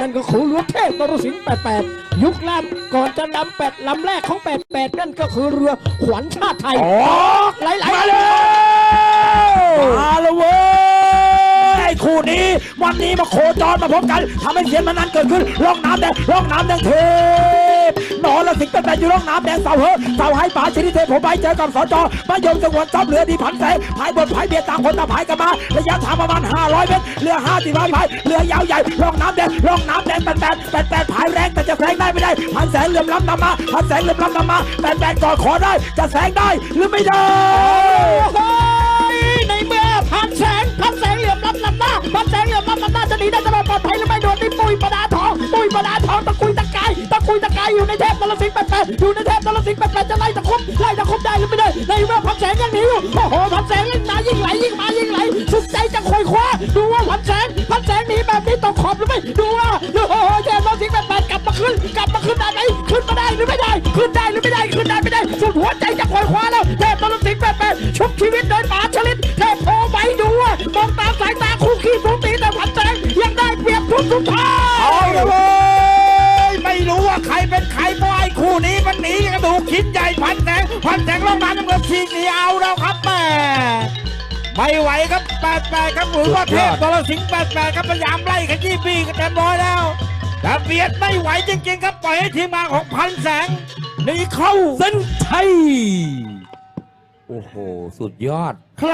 นั่นก็คือเรือเทพนรสิงห์88 ยุคลำก่อนจะลำแปดลำแรกของ 88 นั่นก็คือเรือขวัญชาติไทยออกหลายๆมาเลยมาเลยเว้ยไอ้คู่นี้ วันนี้มาโคจรมาพบกันทำให้เสียงมันนั้นเกิดขึ้นร่องน้ำแดงร่องน้ำแดงเทพนอนละสิงห์ตั้ง แต่อยู่ร่องน้ำแดงเสาเฮอเสาให้ป่าชนิดเทพผมไปเจอกับสจมายมจังหวัดจับเรือดีพันแสงพายบนพายเบียดต่างคนต่างพายกันมาระยะทางประมาณ 500 เมตรเรือห้าสิบพายพายเรือยาวใหญ่ร่องน้ำแดงร่องน้ำแดงแปดแปดแปดแปดพายแรงแต่จะแซงได้ไม่ได้พันแสงเหลื่อมล้ำนำมาพันแสงเหลื่อมล้ำนำมาแปดแปดก่อขอได้จะแซงได้หรือไม่ได้ในเมื่อพันแสงพันแสงเหลี่ยมรับลำหน้าพันแสงเหลี่ยมรับลำหน้าจะหนีได้จะรอดปลอดภัยหรือไม่โดนนี่ปุยประดาท กายอยู่ในเทพนรสิงห์แปดแปดอยู่ในเทพนรสิงห์แปดแปดจะไล่ตะคุบไล่ตะคุบได้หรือไม่ได้ในเมื่อพันแสงยังหนีอยู่โอ้โหพันแสงยิ่งมายิ่งไหลยิ่งมายิ่งไหลสุดใจจะคอยคว้าดูว่าพันแสงพันแสงหนีแบบนี้ตกขอบหรือไม่ดูว่าดูโอ้โหเทพนรสิงห์แปดแปดกลับมาขึ้นกลับมาขึ้นได้ไหมขึ้นมาได้หรือไม่ได้ ขึ้นได้หรือไม่ได้ขึ้นได้ไม่ได้ สุดหัวใจจะคอยคว้าแล้วเทพนรสิงห์แปดแปดชุบชีวิตโดยป๋าชลิตเทพโพไปดูว่ามองตามสายตาคู่ขี้สูตีแต่พันแสงยังได้เปรียบทุกทุกทาง เป็นใครเพราะไอ้คู่นี้มันหนีกระดูกชิ้นใหญ่พันแสงพันแสงลงมาน้ำเงินทีหนีเอาแล้วครับแม่ไม่ไหวครับแปดแปดครับหรือว่าเทพตรสิงห์แปดแปดครับพยายามไล่ขยี้บีกันเต็มร้อยแล้วแต่เบียดไม่ไหวจริงๆครับปล่อยให้ทีมงานของพันแสงหนีเข้าเส้นชัยโอ้โห สุดยอด